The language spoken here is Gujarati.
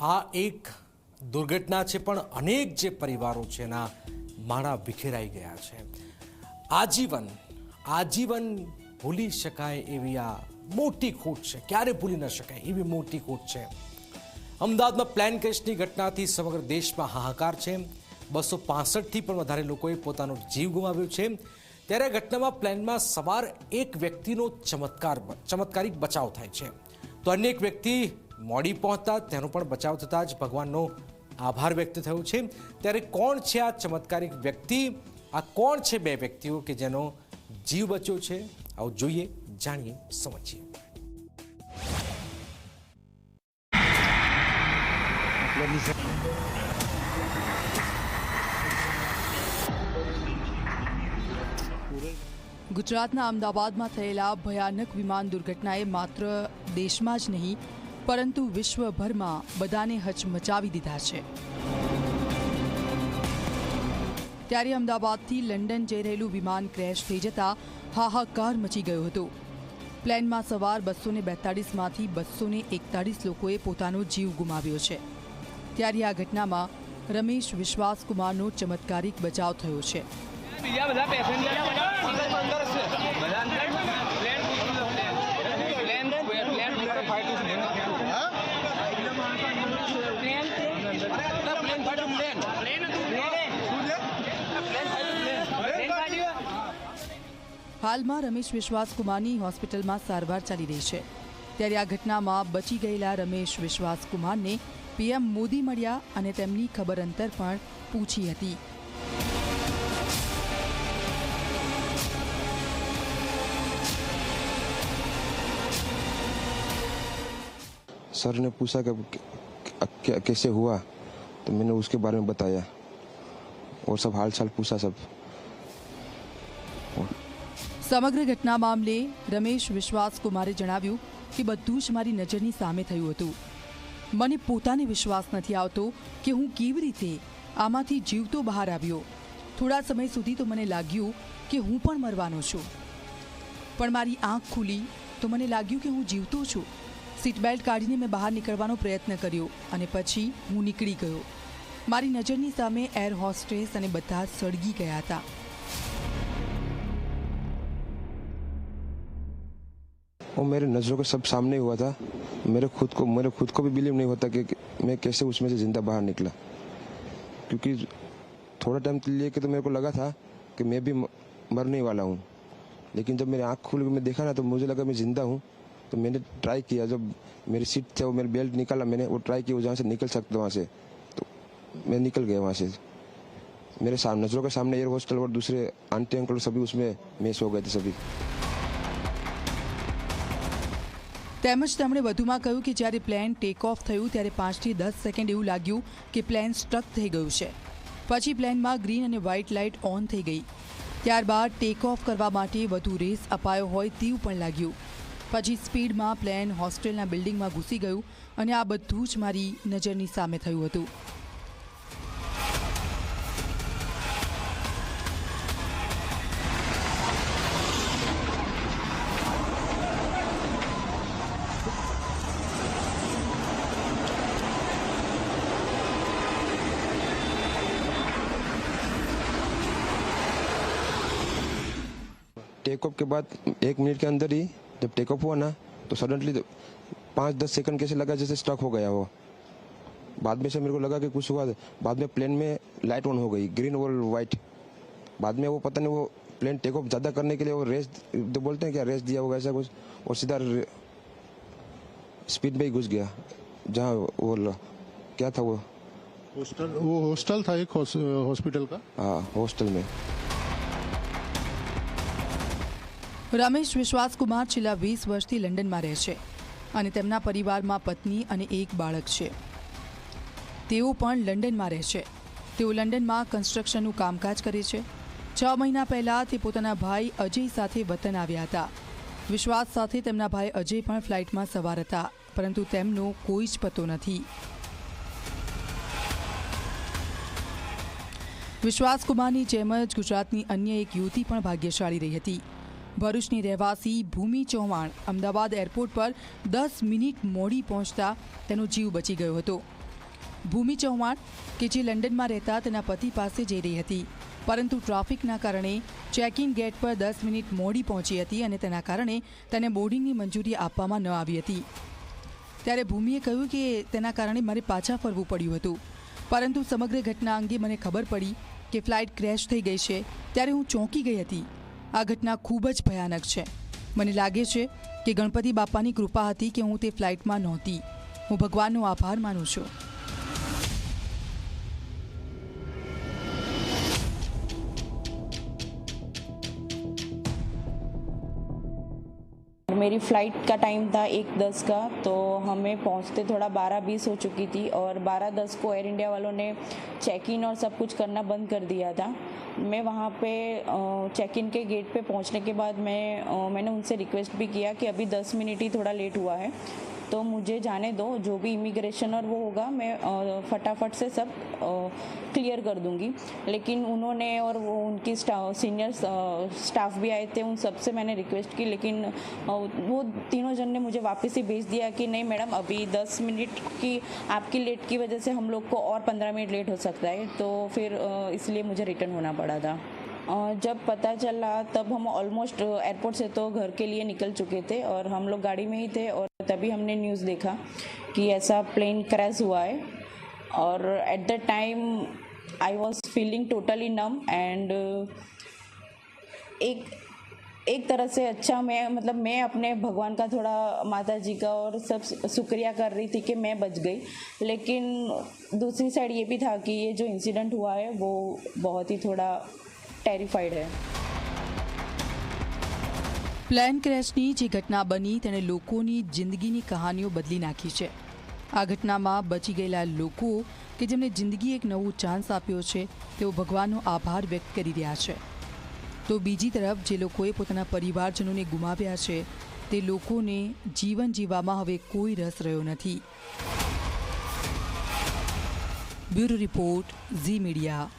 આ એક દુર્ઘટના છે, પણ અનેક જે પરિવારો છે એના માળા વિખેરાઈ ગયા છે. આજીવન આજીવન ભૂલી શકાય એવી આ મોટી ખોટ છે. ક્યારે ભૂલી ન શકાય એવી મોટી ખોટ છે. અમદાવાદમાં પ્લેન ક્રેશની ઘટનાથી સમગ્ર દેશમાં હાહાકાર છે. બસો પાસઠથી પણ વધારે લોકોએ પોતાનો જીવ ગુમાવ્યો છે. ત્યારે ઘટનામાં પ્લેનમાં સવાર એક વ્યક્તિનો ચમત્કાર ચમત્કારિક બચાવ થાય છે. તો અન્ય એક વ્યક્તિ મોડી પહોંચતા તેનો પણ બચાવ થતાં જ ભગવાનનો આભાર વ્યક્ત થયો છે. ત્યારે કોણ છે આ ચમત્કારિક વ્યક્તિ? આ કોણ છે બે વ્યક્તિઓ કે જેનો જીવ બચ્યો છે? આવું જોઈએ, જાણીએ, સમજીએ. ગુજરાતના અમદાવાદમાં થયેલા ભયાનક વિમાન દુર્ઘટનાએ માત્ર દેશમાં જ નહીં પરંતુ વિશ્વભરમાં બધાને હચમચાવી દીધા છે. ત્યારે અમદાવાદથી લંડન જઈ રહેલું વિમાન ક્રેશ થઈ જતા હાહાકાર મચી ગયો હતો. પ્લેનમાં સવાર બસો ને બેતાળીસમાંથી બસો ને એકતાળીસ લોકોએ પોતાનો જીવ ગુમાવ્યો છે. ત્યારે આ ઘટનામાં રમેશ વિશ્વાસકુમારનો ચમત્કારિક બચાવ થયો છે. બીજા બધા પેસેન્જર છે બધા અંદર પ્લેન પ્લેન પ્લેન પ્લેન ફાટ્યું છે પ્લેન ફાટ્યું પ્લેન પ્લેન હાલમાં રમેશ વિશ્વાસકુમારની હોસ્પિટલમાં સારવાર ચાલી રહી છે ત્યારે આ ઘટનામાં બચી ગયેલા રમેશ વિશ્વાસકુમારને પીએમ મોદી મળ્યા અને તેમની ખબર અંતર પણ પૂછી હતી सर ने पूछा कि क्या कैसे हुआ तो मैंने उसके बारे में बताया और सब हाल चाल पूछा सब સમગ્ર ઘટના મામલે રમેશ વિશ્વાસકુમારે જણાવ્યું કે બધું જ મારી નજરની સામે થયું હતું. મને પોતાને વિશ્વાસ નથી આવતો કે હું કેવી રીતે આમાંથી જીવતો બહાર આવ્યો. થોડા સમય સુધી તો મને લાગ્યું કે હું પણ મરવાનો છું. પણ મારી આંખ ખુલી તો મને લાગ્યું કે હું જીવતો છું. સીટ બેલ્ટ કાઢીને મેં બહાર નીકળવાનો પ્રયત્ન કર્યો અને પછી હું નીકળી ગયો. મારી નજરની સામે એર હોસ્ટેસ અને બધા સળગી ગયા હતા. वो मेरे नज़रों के सब सामने हुआ था। मेरे खुद को, मेरे खुद को भी बिलीव नहीं होता कि मैं कैसे उसमें से ज़िंदा बाहर निकला। क्योंकि थोड़ा टाइम के लिए कि तो मेरे को लगा था कि मैं भी मरने वाला हूँ। लेकिन जब मेरी आँख खुल के मैं देखा ना तो मुझे लगा मैं ज़िंदा हूँ। तो मैंने ट्राई किया, जब मेरी सीट थे वो मेरे बेल्ट निकाला, मैंने वो ट्राई किया जहाँ से निकल सकता वहाँ से। तो मैं निकल गया वहाँ से। मेरे सामने नज़रों के सामने एयर हॉस्टल और दूसरे आंटी अंकल सभी उसमें मेस हो गए थे सभी। તેમજ તેમણે વધુમાં કહ્યું કે જ્યારે પ્લેન ટેક ઓફ થયું ત્યારે પાંચથી દસ સેકન્ડ એવું લાગ્યું કે પ્લેન સ્ટ્રક થઈ ગયું છે. પછી પ્લેનમાં ગ્રીન અને વ્હાઇટ લાઇટ ઓન થઈ ગઈ. ત્યારબાદ ટેક ઓફ કરવા માટે વધુ રેસ અપાયો હોય તેવું પણ લાગ્યું. પછી સ્પીડમાં પ્લેન હોસ્ટેલના બિલ્ડિંગમાં ઘૂસી ગયું અને આ બધું જ મારી નજરની સામે થયું હતું. टेक ऑफ़ के बाद एक मिनट के अंदर ही जब टेक ऑफ़ हुआ ना तो सडनली पाँच दस सेकंड कैसे लगा जैसे स्टक हो गया वो। बाद में से मेरे को लगा कि कुछ हुआ बाद में प्लेन में लाइट ऑन हो गई ग्रीन और वाइट बाद में वो पता नहीं वो प्लेन टेक ऑफ़ ज़्यादा करने के लिए वो रेस तो बोलते हैं क्या रेस दिया होगा ऐसा कुछ और सीधा स्पीड में ही घुस गया जहाँ वो क्या था वो? हॉस्टल वो हॉस्टल था एक हॉस्पिटल का? हाँ हॉस्टल में। રમેશ વિશ્વાસકુમાર છેલ્લા વીસ વર્ષથી લંડનમાં રહે છે અને તેમના પરિવારમાં પત્ની અને એક બાળક છે. તેઓ પણ લંડનમાં રહે છે. તેઓ લંડનમાં કન્સ્ટ્રક્શનનું કામકાજ કરે છે. છ મહિના પહેલાં તે પોતાના ભાઈ અજય સાથે વતન આવ્યા હતા. વિશ્વાસ સાથે તેમના ભાઈ અજય પણ ફ્લાઇટમાં સવાર હતા, પરંતુ તેમનો કોઈ જ પતો નથી. વિશ્વાસકુમારની જેમ જ ગુજરાતની અન્ય એક યુવતી પણ ભાગ્યશાળી રહી હતી. ભરૂચની રહેવાસી ભૂમિ ચૌહાણ અમદાવાદ એરપોર્ટ પર દસ મિનિટ મોડી પહોંચતા તેનો જીવ બચી ગયો હતો. ભૂમિ ચૌહાણ, કે જે લંડનમાં રહેતા તેના પતિ પાસે જઈ રહી હતી, પરંતુ ટ્રાફિકના કારણે ચેક ઇન ગેટ પર દસ મિનિટ મોડી પહોંચી હતી અને તેના કારણે તેને બોર્ડિંગની મંજૂરી આપવામાં ન આવી હતી. ત્યારે ભૂમિએ કહ્યું કે તેના કારણે મારે પાછા ફરવું પડ્યું હતું. પરંતુ સમગ્ર ઘટના અંગે મને ખબર પડી કે ફ્લાઇટ ક્રેશ થઈ ગઈ છે, ત્યારે હું ચોંકી ગઈ હતી. આ ઘટના ખૂબ જ ભયાનક છે. મને લાગે છે કે ગણપતિ બાપાની કૃપા હતી કે હું તે ફ્લાઇટમાં નહોતી. હું ભગવાનનો આભાર માનું છું. मेरी फ़्लाइट का टाइम था एक दस का तो हमें पहुँचते थोड़ा बारह बीस हो चुकी थी और बारह दस को एयर इंडिया वालों ने चेक इन और सब कुछ करना बंद कर दिया था। मैं वहाँ पे चेक इन के गेट पे पहुँचने के बाद मैं मैंने उनसे रिक्वेस्ट भी किया कि अभी दस मिनट ही थोड़ा लेट हुआ है। तो मुझे जाने दो, जो भी इमिग्रेशन और वो होगा, मैं फटाफट से सब क्लियर कर दूँगी। लेकिन उन्होंने और वो उनकी सीनियर स्टाफ भी आए थे, उन सबसे मैंने रिक्वेस्ट की, लेकिन वो तीनों जन ने मुझे वापस ही भेज दिया कि नहीं मैडम, अभी दस मिनट की, आपकी लेट की वजह से हम लोग को और पंद्रह मिनट लेट हो सकता है। तो फिर इसलिए मुझे रिटर्न होना पड़ा था। जब पता चला, तब हम ऑलमोस्ट एयरपोर्ट से तो घर के लिए निकल चुके थे और हम लोग गाड़ी में ही थे और तभी हमने न्यूज़ देखा कि ऐसा प्लेन क्रैश हुआ है। और at the time I was feeling totally numb and एक एक तरह से अच्छा मैं मतलब मैं अपने भगवान का थोड़ा माता जी का और सब शुक्रिया कर रही थी कि मैं बच गई। लेकिन दूसरी साइड ये भी था कि ये जो इंसिडेंट हुआ है, वो बहुत ही थोड़ा टेरिफाइड है। પ્લેન ક્રેશની જે ઘટના બની તેણે લોકોની જિંદગીની કહાનીઓ બદલી નાખી છે. આ ઘટનામાં બચી ગયેલા લોકો કે જેમને જિંદગી એક નવો ચાન્સ આપ્યો છે, તેઓ ભગવાનનો આભાર વ્યક્ત કરી રહ્યા છે. તો બીજી તરફ જે લોકોએ પોતાના પરિવારજનોને ગુમાવ્યા છે, તે લોકોને જીવન જીવવામાં હવે કોઈ રસ રહ્યો નથી. Bureau report Zee media.